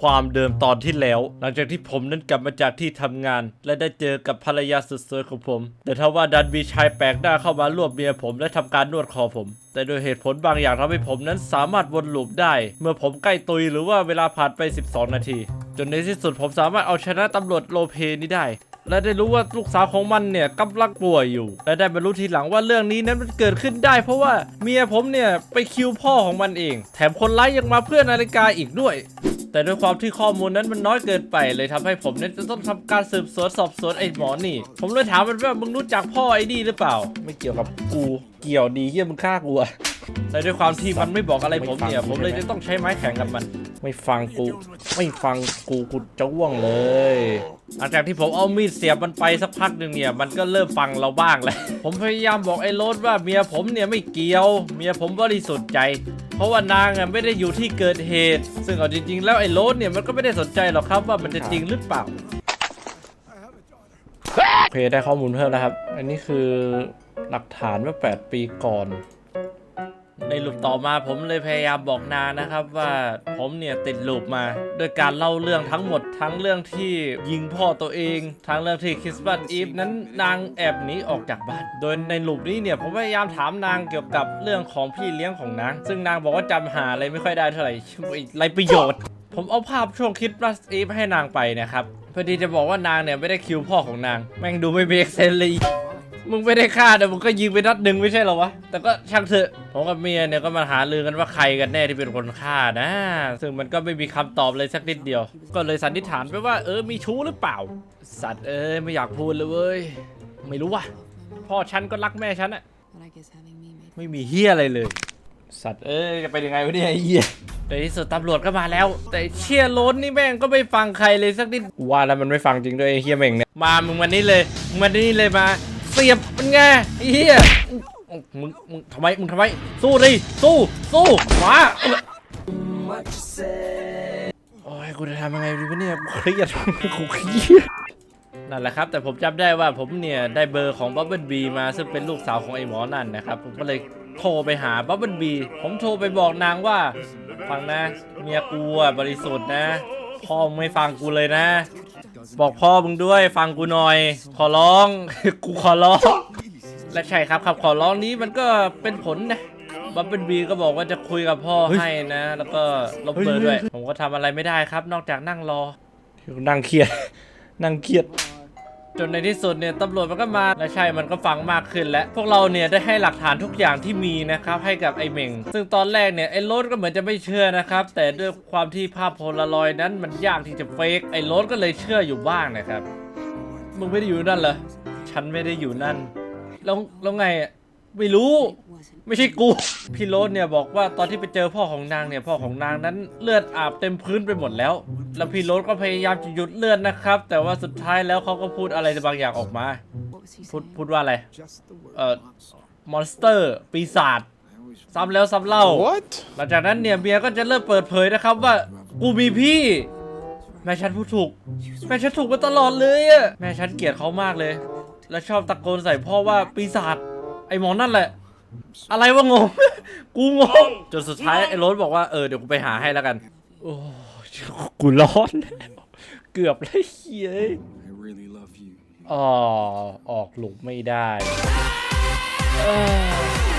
ความเดิมตอนที่แล้ว หลังจากที่ผมนั้นกลับมาจากที่ทำงาน และได้เจอกับภรรยาสุดสวยของผม แต่ถ้าว่าดันมีชายแปลกหน้าเข้ามารวบเมียผมและทำการนวดคอผม แต่โดยเหตุผลบางอย่างทำให้ผมนั้นสามารถวนลูปได้ เมื่อผมใกล้ตุยหรือว่าเวลาผ่านไป 12 นาที จนในที่สุดผมสามารถเอาชนะตำรวจโลเพนี้ได้และได้รู้ว่าลูกสาวของมันเนี่ยกำลังป่วยอยู่ และได้มารู้ทีหลังว่าเรื่องนี้นั้นมันเกิดขึ้นได้ เพราะว่าเมียผมเนี่ยไปคิวพ่อของมันเอง แถมคนร้ายยังมาเพื่อนาฬิกาอีกด้วย แต่ด้วยความที่ข้อมูลนั้นมันน้อยเกินไปเลยทำให้ผมเนี่ยจะต้องทำการสืบสวนสอบสวนไอ้หมอนี่ ผมเลยถามมันว่ามึงรู้จักพ่อไอ้นี่หรือเปล่า ไม่เกี่ยวกับกูเกี่ยวดีเฮียมึงฆ่ากูอะแต่ด้วยความที่มันไม่บอกอะไรผมเนี่ย ผมเลยจะต้องใช้ไม้แข็งกับมัน ไม่ฟังกู ไม่ฟังกูกูจะว่วงเลยหลังจากที่ผมเอามีดเสียบมันไปสักพักหนึ่งเนี่ย มันก็เริ่มฟังเราบ้างแล้วผมพยายามบอกไอ้โรสว่าเมียผมเนี่ยไม่เกี่ยว เมียผมบริสุทธิ์ใจ เพราะว่านางอะไม่ได้อยู่ที่เกิดเหตุ ซึ่งเอาจริง ๆ แล้วไอ้โรสเนี่ยมันก็ไม่ได้สนใจหรอกครับว่ามันจะจริงหรือเปล่า โอเคได้ข้อมูลเพิ่มแล้วครับ อันนี้คือหลักฐานเมื่อ8ปีก่อน ในลูปต่อมาผมเลยพยายามบอกนานะครับว่าผมเนี่ยติดลูปมาด้วยการเล่าเรื่องทั้งหมดทั้งเรื่องที่ยิงพ่อตัวเอง ทั้งเรื่องที่คริสต์มาสอีฟนั้นนางแอบหนีออกจากบ้าน โดยในลูปนี้เนี่ยผมพยายามถามนางเกี่ยวกับเรื่องของพี่เลี้ยงของนาง ซึ่งนางบอกว่าจำหาอะไรไม่ค่อยได้เท่าไหร่ไรประโยชน์ ผมเอาภาพช่วงคริสต์มาสอีฟให้นางไปนะครับพอดีจะบอกว่านางเนี่ยไม่ได้คิวพ่อของนาง แม่งดูไม่เมกเซนเลย มึงไม่ได้ฆ่าแต่มึงก็ยิงไปนัดหนึ่งไม่ใช่เหรอวะ แต่ก็ช่างเถอะผมกับเมียเนี่ยก็มาหาลือกันว่าใครกันแน่ที่เป็นคนฆ่านะ ซึ่งมันก็ไม่มีคำตอบเลยสักนิดเดียว ก็เลยสันนิษฐานไปว่าเออมีชู้หรือเปล่า สัตว์เอ้ยไม่อยากพูดเลยเว้ย ไม่รู้ว่ะ พ่อฉันก็รักแม่ฉันอะไม่มีเฮียอะไรเลย สัตว์เอ้ยจะไปยังไงวะเนี่ยเฮียในที่สุดตำรวจก็มาแล้ว แต่เชี่ยโล้นนี่แม่งก็ไม่ฟังใครเลยสักนิดว่าแล้วมันไม่ฟังจริงด้วยเฮียเม่งเนี่ยมามึงมานี่เลยมึงมานี่เลยมา เสียบมันไงไอ้เฮียมึงมึงทำไมมึงทำไมสู้ดิสู้สู้มาโอ้ยกูจะทำยังไงดีวะเนี่ยกูเครียดกูเครียดนั่นแหละครับ แต่ผมจำได้ว่าผมเนี่ย ได้เบอร์ของบับเบิลบีมาซึ่งเป็นลูกสาวของไอ้หมอนั่นนะครับ ผมก็เลยโทรไปหาบับเบิลบีผมโทรไปบอกนางว่า ฟังนะ เมียกูอะบริสุทธิ์นะพ่อไม่ฟังกูเลยนะ บอกพ่อมึงด้วยฟังกูหน่อย ขอร้อง กูขอร้อง และใช่ครับครับขอร้องนี้มันก็เป็นผลนะบับเบิลบีก็บอกว่าจะคุยกับพ่อให้นะ แล้วก็ลบเบอร์ด้วย ผมก็ทำอะไรไม่ได้ครับ นอกจากนั่งรอ นั่งเครียด นั่งเครียด จนในที่สุดเนี่ยตำรวจมันก็มาและใช่มันก็ฟังมากขึ้นและพวกเราเนี่ยได้ให้หลักฐานทุกอย่างที่มีนะครับให้กับไอ้เม่งซึ่งตอนแรกเนี่ยไอ้โรสก็เหมือนจะไม่เชื่อนะครับแต่ด้วยความที่ภาพโพลารอยนั้นมันยากที่จะเฟกไอ้โรสก็เลยเชื่ออยู่บ้างนะครับมึงไม่ได้อยู่นั่นเหรอฉันไม่ได้อยู่นั่นแล้วแล้วไงอะ ไม่รู้ wasn't. ไม่ใช่กูพี่โรสเนี่ยบอกว่าตอนที่ไปเจอพ่อของนางเนี่ยพ่อของนางนั้นเลือดอาบเต็มพื้นไปหมดแล้ว แล้วพี่โรสก็พยายามจะหยุดเลือดนะครับ แต่ว่าสุดท้ายแล้วเขาก็พูดอะไรบางอย่างออกมา What was he พูด saying? พูดว่าอะไร Just the word. เอ่อมอนสเตอร์ ปีศาจซ้ำแล้วซ้ำเล่า What? หลังจากนั้นเนี่ยเมียก็จะเริ่มเปิดเผยนะครับว่ากูมีพี่ แม่ฉันพูดถูก แม่ฉันถูกมาตลอดเลยอะแม่ฉันเกลียดเขามากเลย แล้วชอบตะโกนใส่พ่อว่าปีศาจ ไอ้หมอนั่นแหละ อะไรวะงง กูงง จนสุดท้ายไอ้โรสบอกว่าเออเดี๋ยวกูไปหาให้แล้วกัน โอ้กูร้อนแล้วเกือบเลยเฮ้ย I really love you. อ๋อออกหลุมไม่ได้เอ้ย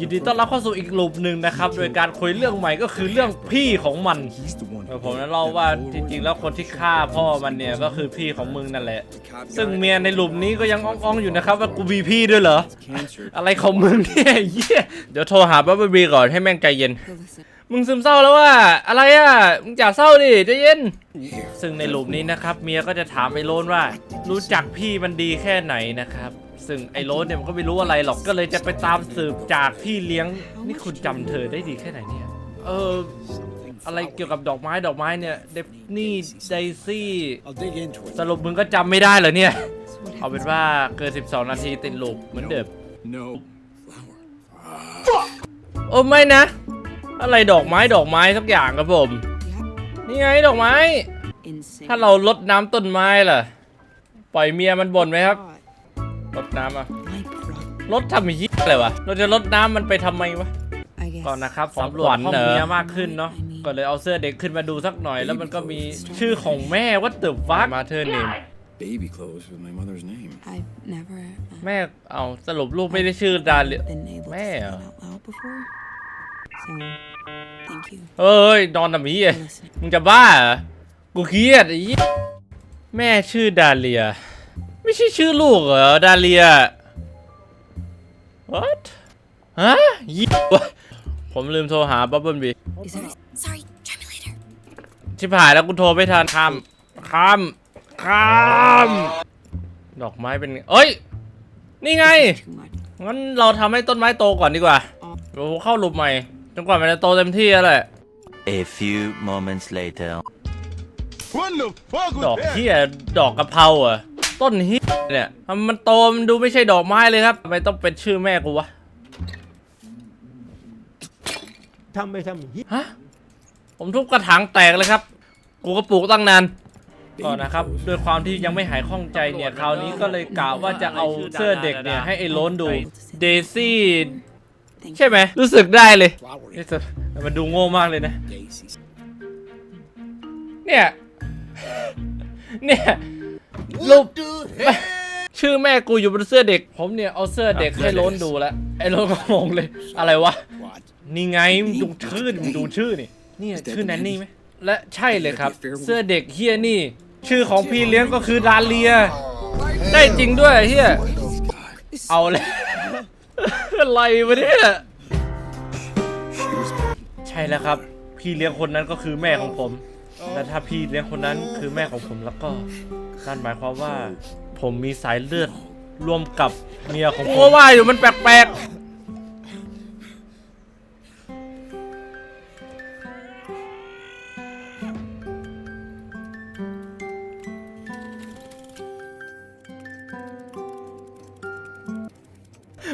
ยินดีต้อนรับเข้าสู่อีกหลุมหนึ่งนะครับ โดยการคุยเรื่องใหม่ก็คือเรื่องพี่ของมันเออผมนั้นเล่าว่าจริงๆ แล้วคนที่ฆ่าพ่อมันเนี่ยก็คือพี่ของมึงนั่นแหละ ซึ่งเมียในหลุมนี้ก็ยังอ้องๆอยู่นะครับว่ากูมีพี่ด้วยเหรอ อะไรของมึงเนี่ยเหี้ยเดี๋ยวโทรหาบับเบิลบีก่อนให้แม่งใจเย็น มึงซึมเศร้าแล้วว่า อะไรอะ มึงอย่าเศร้าดิใจเย็น ซึ่งในหลุมนี้นะครับ เมียก็จะถามไอ้โรนว่า รู้จักพี่มันดีแค่ไหนนะครับ ซึ่งไอ้โรนเนี่ยมันก็ไม่รู้อะไรหรอกก็เลยจะไปตามสืบจากพี่เลี้ยงนี่คุณจำเธอได้ดีแค่ไหนเนี่ยเอออะไรเกี่ยวกับดอกไม้ดอกไม้เนี่ยเดฟนี่ไดซี่ I'll dig into it. สรุปมึงก็จำไม่ได้เหรอเนี่ย เอาเป็นว่าเกิน 12 นาทีติดลูปเหมือนเดิม No. โอ้ไม่นะ อะไรดอกไม้ดอกไม้สักอย่างครับผม นี่ไงดอกไม้ Insane. ถ้าเราลดน้ำต้นไม้ล่ะ ปล่อยเมียมันบ่นไหมครับ God, ลดน้ำอะ My brother. ลดทำยี่อะไรวะ เราจะลดน้ำมันไปทำไมวะ I guess. ก่อนนะครับสำรวจห้องเมียมากขึ้นเนาะ I mean, ก็เลยเอาเสื้อเด็กขึ้นมาดูสักหน่อย แล้วมันก็มีชื่อของแม่ว่าตึบฟักมาเธอเนม Baby clothes with my mother's name. I've never uh, แม่เอาสรุปลูกไม่ได้ชื่อดาเลีย been able to say Man. it out loud before. So, thank you เอ้ยนอนน่ะหมี for อะ listening. มึงจะบ้าเหรอกูเครียดไอ้เหี้ยแม่ชื่อดาเลีย ไม่ใช่ชื่อลูกเหรอ ดาเลีย what ฮะยี่วะผมลืมโทรหาบับเบิ้ลบี Is there Sorry, try me later. ชิบหายแล้วกูโทรไม่ทันข้ามข้ามข้ามดอกไม้เป็นไงเอ้ย นี่ไง too much? งั้นเราทำให้ต้นไม้โตก่อนดีกว่าเดี๋ยวเข้าหลุมใหม่จนกว่ามันจะโตเต็มที่แล้วแหละ A few moments later. What the fuck ดอก was that? เฮียดอกกะเพราอะ ต้นเฮียเนี่ยทำไมมันโตมันดูไม่ใช่ดอกไม้เลยครับทำไมต้องเป็นชื่อแม่กูวะทำไปทำเหี้ยฮะผมทุบกระถางแตกเลยครับ กูก็ปลูกตั้งนานก่อนนะครับด้วยความที่ยังไม่หายข้องใจเนี่ยคราวนี้ก็เลยกะว่าจะเอาเสื้อเด็กเนี่ยให้ไอ้โล้นดูเดซี่ Thank ใช่ไหมรู้สึกได้เลย Flowery นี่สุดมันดูโง่มากเลยนะ daisies. เนี่ย เนี่ย รูป ชื่อแม่กูอยู่บนเสื้อเด็ก ผมเนี่ยเอาเสื้อเด็กให้โล้นดูแล้วไอ้โล้นก็งงเลย อะไรวะ What? นี่ไงมึงดูชื่อดิมึงดูชื่อนี่นี่ชื่อแนนนี่ไหมและใช่เลยครับ เสื้อเด็กเฮียนี่ ชื่อของพี่เลี้ยงก็คือดาเลีย ได้จริงด้วยเฮีย God. เอาเลยอะไรวะเนี่ย She was ใช่แล้วครับ พี่เลี้ยงคนนั้นก็คือแม่ของผม และถ้าพี่เลี้ยงคนนั้นคือแม่ของผมแล้วก็นั่นหมายความว่า ผมมีสายเลือดรวมกับเมียของผมก็ว่าอยู่มันแปลกๆ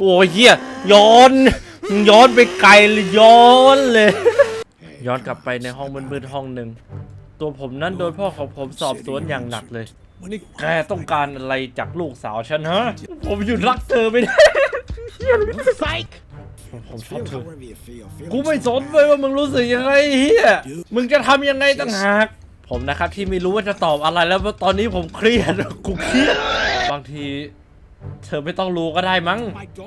โอ้ยเฮียย้อนมึงย้อนไปไกลเลยย้อนเลย ย้อนกลับไปในห้องมืดๆห้องหนึ่ง ตัวผมนั้นโดนพ่อของผมสอบสวนอย่างหนักเลย นี่แกต้องการอะไรจากลูกสาวฉันฮะ ผมหยุดรักเธอไม่ได้ผมชอบ feel เธอ however you feel. Feel กูไม่สนเลยว่ามึงรู้สึกยังไงเฮียมึงจะทำยังไงต่างหาก ผมนะครับที่ไม่รู้ว่าจะตอบอะไรแล้วเพราะตอนนี้ผมเครียด กูเครียด บางทีเธอไม่ต้องรู้ก็ได้มั้ง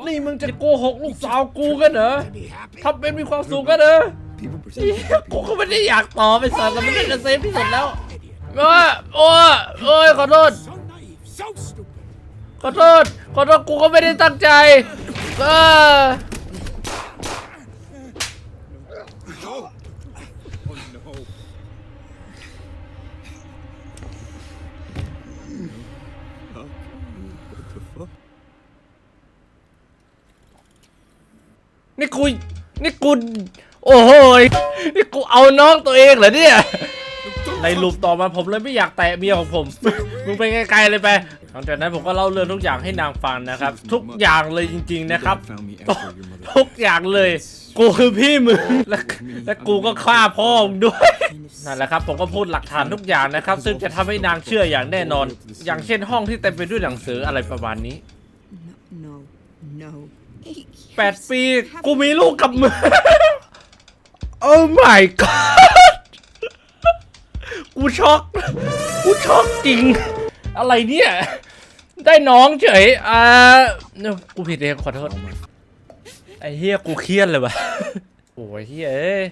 นี่มึงจะโกหกลูกสาวกูกันเหรอ be happy. ทำเป็นมีความสุขกันเหรอ People เหี้ pretend. ยกูก็ไม่ได้อยากตอบไปสัตว์แต่มันน่าจะเซฟที่สุดแล้วโอ้ยโอ้ยโอ้ยขอโทษ So naive, so stupid. ขอโทษ ขอโทษกูก็ไม่ได้ตั้งใจเออ Oh no. นี่กู นี่กู โอ้โหยนี่กูเอาน้องตัวเองเหรอเนี่ย ในรูปต่อมาผมเลยไม่อยากแตะเมียของผม มึงไปไกลๆเลยไป หลังจากนั้นผมก็เล่าเรื่องทุกอย่างให้นางฟังนะครับ ทุกอย่างเลยจริง ๆนะครับ Found me after your mother. ทุกอย่างเลย กูคือพี่มึง และและกูก็ฆ่าพ่อมึงด้วย นั่นแหละครับ ผมก็พูดหลักฐานทุกอย่างนะครับ ซึ่งจะทำให้นางเชื่ออย่างแน่นอน อย่างเช่นห้องที่เต็มไปด้วยหนังสืออะไรประมาณนี้ No, no, no. Eight แปด years. ปี กูมีลูกกับมึงโอ้ my god กูช็อก กูช็อกจริง อะไรเนี่ย ได้น้องเฉย อ่าเนี่ยกูผิดเองขอโทษ ไอ้เฮียกูเครียดเลยวะโอ้ยเฮียเอ้ย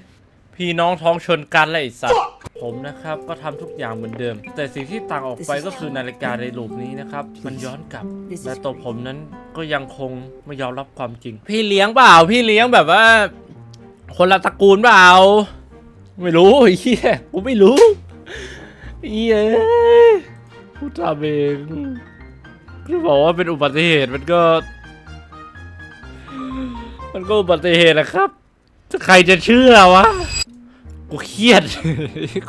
พี่น้องท้องชนกันเลยไอ้สัตว์ ผมนะครับก็ทำทุกอย่างเหมือนเดิม แต่สิ่งที่ต่างออกไปก็คือนาฬิกาในรูปนี้นะครับ มันย้อนกลับ และตัวผมนั้นก็ยังคงไม่ยอมรับความจริง พี่เลี้ยงเปล่า พี่เลี้ยงแบบว่า คนละตระกูลเปล่า ไม่รู้ไอ้เฮียกูไม่รู้เฮียกูทำเองคือบอกว่าเป็นอุบัติเหตุมันก็ มันก็อุบัติเหตุนะครับ ใครจะเชื่อวะ กูเครียด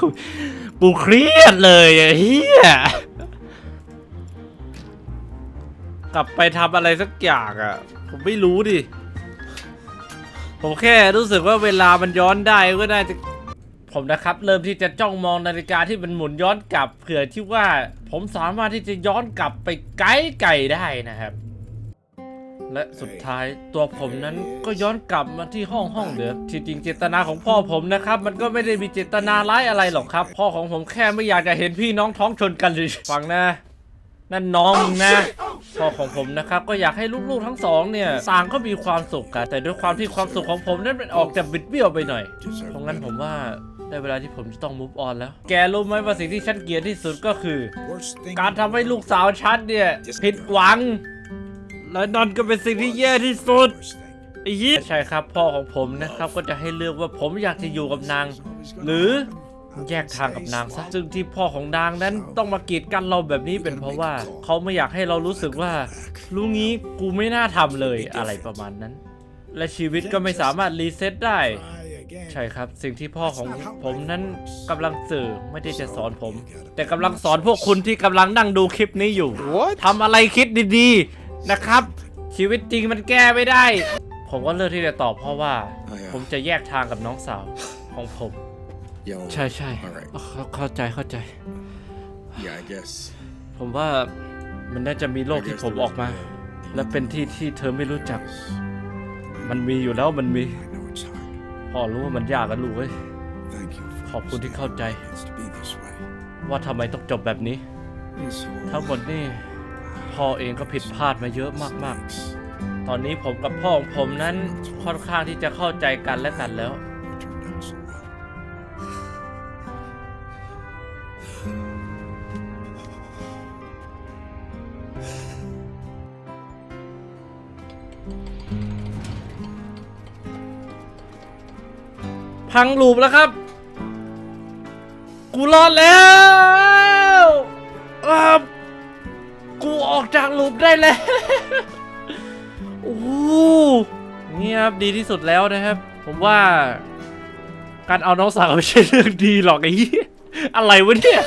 กูกูเครียดเลยไอ้เฮียกลับไปทำอะไรสักอย่างอะ ผมไม่รู้ดิ ผมแค่รู้สึกว่าเวลามันย้อนได้ก็น่าจะผมนะครับเริ่มที่จะจ้องมองนาฬิกาที่มันหมุนย้อนกลับเผื่อที่ว่าผมสามารถที่จะย้อนกลับไปไกลๆได้นะครับ และสุดท้ายตัวผมนั้นก็ย้อนกลับมาที่ห้องห้องเดิมที่จริงเจตนาของพ่อผมนะครับ มันก็ไม่ได้มีเจตนาร้ายอะไรหรอกครับ พ่อของผมแค่ไม่อยากจะเห็นพี่น้องท้องชนกันเลยฟังนะ นั่นน้องมึงนะพ่อของผมนะครับก็อยากให้ลูกๆทั้งสองเนี่ยต่างก็มีความสุขกันแต่ด้วยความที่ความสุขของผมนั้นมันออกจะบิดเบี้ยวไปหน่อยเพราะงั้นผมว่าได้เวลาที่ผมจะต้อง move on แล้ว แกรู้ไหมว่าสิ่งที่ฉันเกลียดที่สุดก็คือ Worst thing การทำให้ลูกสาวฉันเนี่ยผิดหวัง และนั่นก็เป็นสิ่งที่แย่ที่สุด worst thing. ไอ้ยี่ใช่ครับพ่อของผมนะครับก็จะให้เลือกว่าผมอยากจะอยู่กับนาง หรือ แยกทางกับนางซะซึ่งที่พ่อของนางนั้นต้องมากีดกันเราแบบนี้เป็นเพราะว่า เขาไม่อยากให้เรารู้สึกว่ารู้งี้กูไม่น่าทำเลยอะไรประมาณนั้น และชีวิตก็ไม่สามารถรีเซ็ตได้ Try again. ใช่ครับ สิ่งที่พ่อของผมนั้นกำลังสื่อไม่ได้จะสอนผม แต่กำลังสอนพวกคุณที่กำลังนั่งดูคลิปนี้อยู่ What? ทำอะไรคิดดีๆนะครับ ชีวิตจริงมันแก้ไม่ได้ ผมก็เลือกที่จะตอบเพราะว่า ผมจะแยกทางกับน้องสาวของผม Yo. ใช่ใช่ Alright. เข้าเข้าใจเข้าใจ Yeah, I guess. ผมว่ามันน่าจะมีโลกที่ผมออกมา และเป็นที่ที่เธอไม่รู้จัก มันมีอยู่แล้วมันมี I know it's hard. พ่อรู้ว่ามันยากกันลูกเว้ย Thank you for ขอบคุณที่เข้าใจ It's to be this way. ว่าทำไมต้องจบแบบนี้ This whole ทั้งหมดนี่พ่อเองก็ผิดพลาดมาเยอะมาก thanks. ๆ ตอนนี้ผมกับพ่อของผมนั้นค่อนข้างที่จะเข้าใจกันและกันแล้ว พังลูปแล้วครับ กูรอดแล้วครับกูออกจากลูปได้แล้วโอ้โหนี่ครับดีที่สุดแล้วนะครับ ผมว่า การเอาน้องสาวไม่ใช่เรื่องดีหรอกไอ้อะไรวะเนี่ย